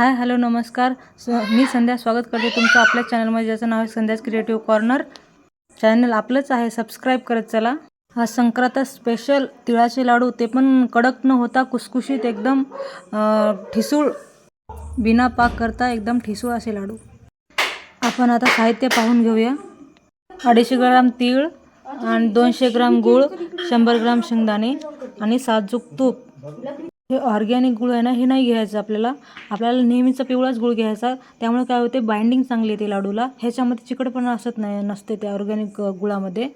Hi hello नमस्कार. स मी संध्या स्वागत करते तुमचं आपल्या चॅनलमध्ये. ज्याचं नाव आहे संध्याच क्रिएटिव्ह कॉर्नर. चॅनल आपलंच आहे. सबस्क्राईब करत चला. हा संक्रांत स्पेशल तिळाचे लाडू. ते पण कडक न होता कुसकुशीत एकदम ठिसूळ बिना पाक करता एकदम ठिसूळ असे लाडू. आपण आता साहित्य पाहून घेऊया. अडीचशे ग्राम तीळ आणि दोनशे ग्राम गूळ शंभर ग्राम शेंगदाणे आणि साजूक तूप. हे ऑर्गॅनिक गुळ आहे ना हे नाही घ्यायचं आपल्याला. आपल्याला नेहमीचा पिवळाच गुळ घ्यायचा. त्यामुळे काय होते बाइंडिंग चांगली येते लाडूला. ह्याच्यामध्ये चिकटपणा असत नाही नसते त्या ऑर्गॅनिक गुळामध्ये.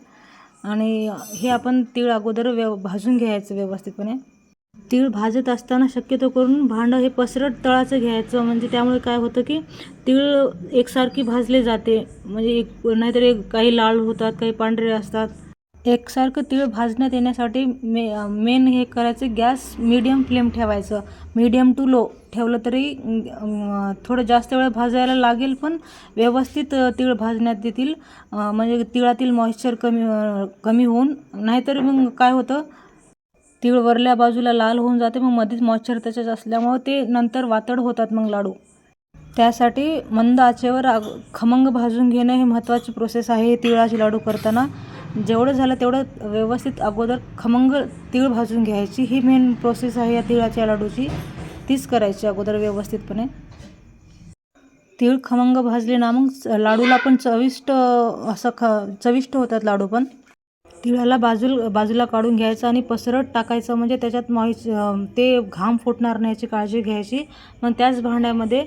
आणि हे आपण तीळ अगोदर व्यव भाजून घ्यायचं व्यवस्थितपणे. तीळ भाजत असताना शक्यतो करून भांडं हे पसरट तळाचं घ्यायचं. म्हणजे त्यामुळे काय होतं की तीळ एकसारखी भाजले जाते. म्हणजे एक नाहीतर एक काही लाल होतात काही पांढरे असतात. एकसारखं तीळ भाजण्यात येण्यासाठी मे मेन हे करायचं गॅस मिडियम फ्लेम ठेवायचं. मीडियम टू लो ठेवलं तरी थोडं जास्त वेळ भाजायला लागेल पण व्यवस्थित तीळ भाजण्यात येतील. म्हणजे तिळातील मॉइश्चर कमी कमी होऊन नाहीतर मग काय होतं? तीळ वरल्या बाजूला लाल होऊन जाते मग मध्येच मॉइश्चर त्याच्यात असल्यामुळं ते नंतर वातड होतात मग लाडू. त्यासाठी मंद आचेवर खमंग भाजून घेणं हे महत्त्वाची प्रोसेस आहे तिळाचे लाडू करताना. जेवढं झालं तेवढं व्यवस्थित अगोदर खमंग तीळ भाजून घ्यायची. ही मेन प्रोसेस आहे या तिळाच्या लाडूची. तीच करायची अगोदर व्यवस्थितपणे. तीळ खमंग भाजले ना मग लाडूला पण चविष्ट असं ख चविष्ट होतात लाडू पण. तिळाला बाजूल बाजूला काढून घ्यायचं आणि पसरट टाकायचं. म्हणजे त्याच्यात मॉइस ते घाम फुटणार नाही याची काळजी घ्यायची. मग त्याच भांड्यामध्ये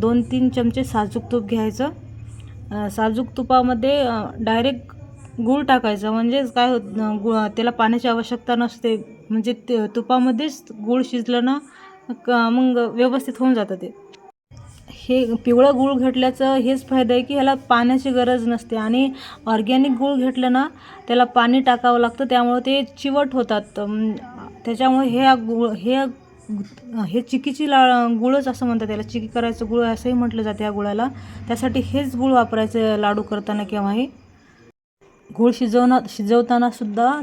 दोन तीन चमचे साजूक तूप घ्यायचं. साजूक तुपामध्ये डायरेक्ट गूळ टाकायचं. म्हणजेच काय होत गुळ त्याला पाण्याची आवश्यकता नसते. म्हणजे ते तुपामध्येच गूळ शिजलं ना क मग व्यवस्थित होऊन जातं ते. हे पिवळं गूळ घेतल्याचं हेच फायदा आहे की ह्याला पाण्याची गरज नसते. आणि ऑर्गॅनिक गूळ घेतलं ना त्याला पाणी टाकावं लागतं. त्यामुळे ते चिवट होतात. त्याच्यामुळे हे गुळ हे हे चिकीची ला गुळच असं म्हणतात त्याला. चिकी करायचं गुळ असंही म्हटलं जातं या गुळाला. त्यासाठी हेच गुळ वापरायचं लाडू करताना केव्हाही. गूळ शिजवणं शिजवताना सुद्धा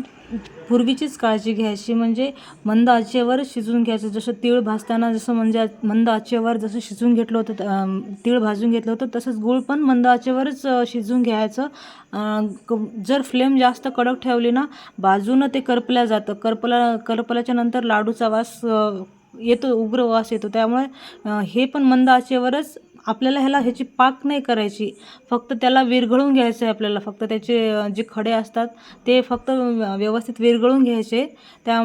पूर्वीचीच काळजी घ्यायची. म्हणजे मंद आचेवर शिजवून घ्यायचं. जसं तीळ भाजताना जसं म्हणजे मंद आचेवर जसं शिजून घेतलं होतं तीळ भाजून घेतलं होतं तसंच गूळ पण मंद आचेवरच शिजून घ्यायचं. जर फ्लेम जास्त कडक ठेवली ना बाजूनं ते करपल्या जातं. करपला करपल्याच्या नंतर लाडूचा वास येतो उग्र वास येतो. त्यामुळे हे पण मंद आचेवरच आपल्याला ह्याला ह्याची पाक नाही करायची. फक्त त्याला विरघळून घ्यायचं आहे आपल्याला. फक्त त्याचे जे खडे असतात ते फक्त व्यवस्थित विरघळून घ्यायचे. त्या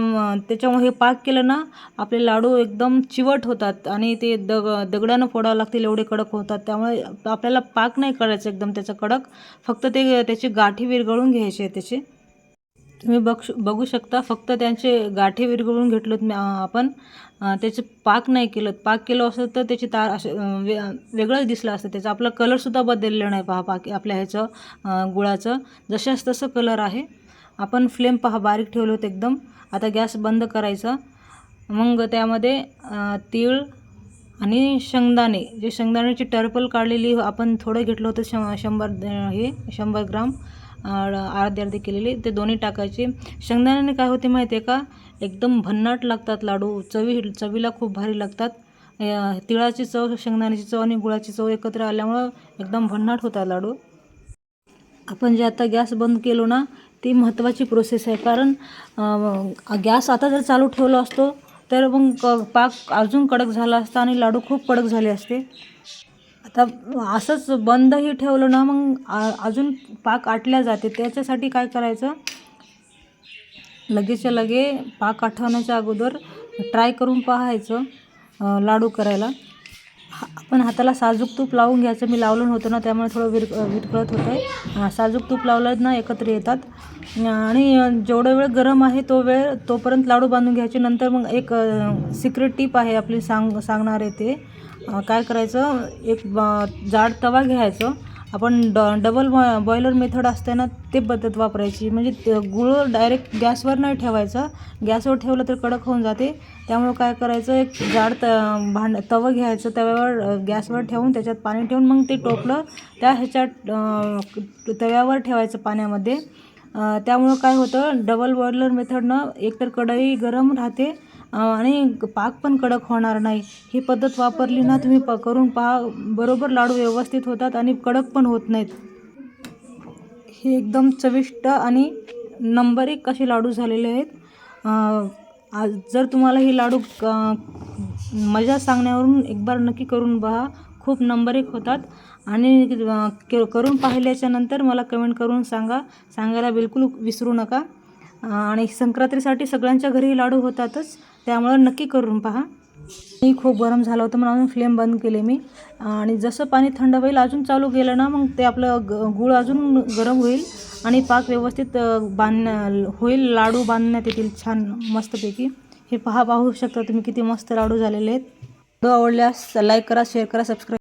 त्याच्यामुळे हे पाक केलं ना आपले लाडू एकदम चिवट होतात आणि ते दग दगडानं फोडावं लागतील एवढे कडक होतात. त्यामुळे आपल्याला पाक नाही करायचं एकदम त्याचा कडक. फक्त ते त्याची गाठी विरघळून घ्यायचे त्याची. तुम्ही बघ बघू शकता. फक्त त्यांचे गाठी विरघळून घेतलोत आपण. त्याचे पाक नाही केलं पाक केलं असतं तर त्याची तार असे वे वेगळंच दिसलं असतं. त्याचा आपला कलरसुद्धा बदललेलं नाही. पहा पाक आपल्या ह्याचं गुळाचं. जशाच तसं कलर आहे. आपण फ्लेम पहा बारीक ठेवलं होतं एकदम. आता गॅस बंद करायचा. मग त्यामध्ये तीळ आणि शेंगदाणे. जे शेंगदाण्याची टर्पल काढलेली आपण थोडं घेतलं होतं शं शंभर हे शंभर ग्राम. अर्धे अर्धे केलेले ते दोन्ही टाकायचे. शेंगदाण्याने काय होते माहिती आहे का? एकदम भन्नाट लागतात लाडू. चवी चवीला खूप भारी लागतात. तिळाची चव शेंगदाण्याची चव आणि गुळाची चव एकत्र आल्यामुळं एकदम भन्नाट होतात लाडू. आपण जे आता गॅस बंद केलो ना ती महत्त्वाची प्रोसेस आहे. कारण गॅस आता जर चालू ठेवला असतो तर मग क- पाक अजून कडक झाला असता आणि लाडू खूप कडक झाले असते. आता असंच बंदही ठेवलं ना मग अजून पाक आटल्या जाते. त्याच्यासाठी काय करायचं? लगेचच्या लगे पाक आठवण्याच्या अगोदर ट्राय करून पाहायचं लाडू करायला. हा- आपण हाताला साजूक तूप लावून घ्यायचं. मी लावलं नव्हतं ना त्यामुळे थोडं विर विरकळत होतं. आहे साजूक तूप लावलं ना एकत्र येतात. आणि जेवढा वेळ गरम आहे तो वेळ तोपर्यंत लाडू बांधून घ्यायचे. नंतर मग एक सिक्रेट टीप आहे आपली सांग सांगणार आहे ते. काय करायचं? एक जाड तवा घ्यायचं. आपण ड डबल बॉ बॉयलर मेथड असते ना ते पद्धत वापरायची. म्हणजे ते गुळ डायरेक्ट गॅसवर नाही ठेवायचं. गॅसवर ठेवलं तर कडक होऊन जाते. त्यामुळं काय करायचं? एक जाड त भांड तवं घ्यायचं. तव्यावर गॅसवर ठेवून त्याच्यात पाणी ठेवून मग ते टोपलं. त्या ह्याच्यात तव्यावर ठेवायचं पाण्यामध्ये. त्यामुळं काय होतं? डबल बॉयलर मेथडनं एकतर कढई गरम राहते. आणि पाक पण कडक होणार नाही. ही पद्धत वापरली ना तुम्ही प करून पहा. बरोबर लाडू व्यवस्थित होतात आणि कडक पण होत नाहीत. हे एकदम चविष्ट आणि नंबर एक असे लाडू झालेले आहेत. आज जर तुम्हाला हे लाडू मजा सांगण्यावरून एक बार नक्की करून पहा खूप नंबर एक होतात. आणि करून पाहिल्याच्या नंतर मला कमेंट करून सांगा. सांगायला बिलकुल विसरू नका. आणि संक्रांतीसाठी सगळ्यांच्या घरी लाडू होतातच. त्यामुळं नक्की करून पहा. मी खूप गरम झालं होतं म्हणून फ्लेम बंद केले मी. आणि जसं पाणी थंड होईल अजून चालू केलं ना मग ते आपलं ग गूळ अजून गरम होईल. आणि पाक व्यवस्थित बांध होईल. लाडू बांधण्यात येतील छान मस्तपैकी. हे पहा पाहू शकता तुम्ही किती मस्त लाडू झालेले आहेत. आवडल्यास लाईक करा शेअर करा सबस्क्राईब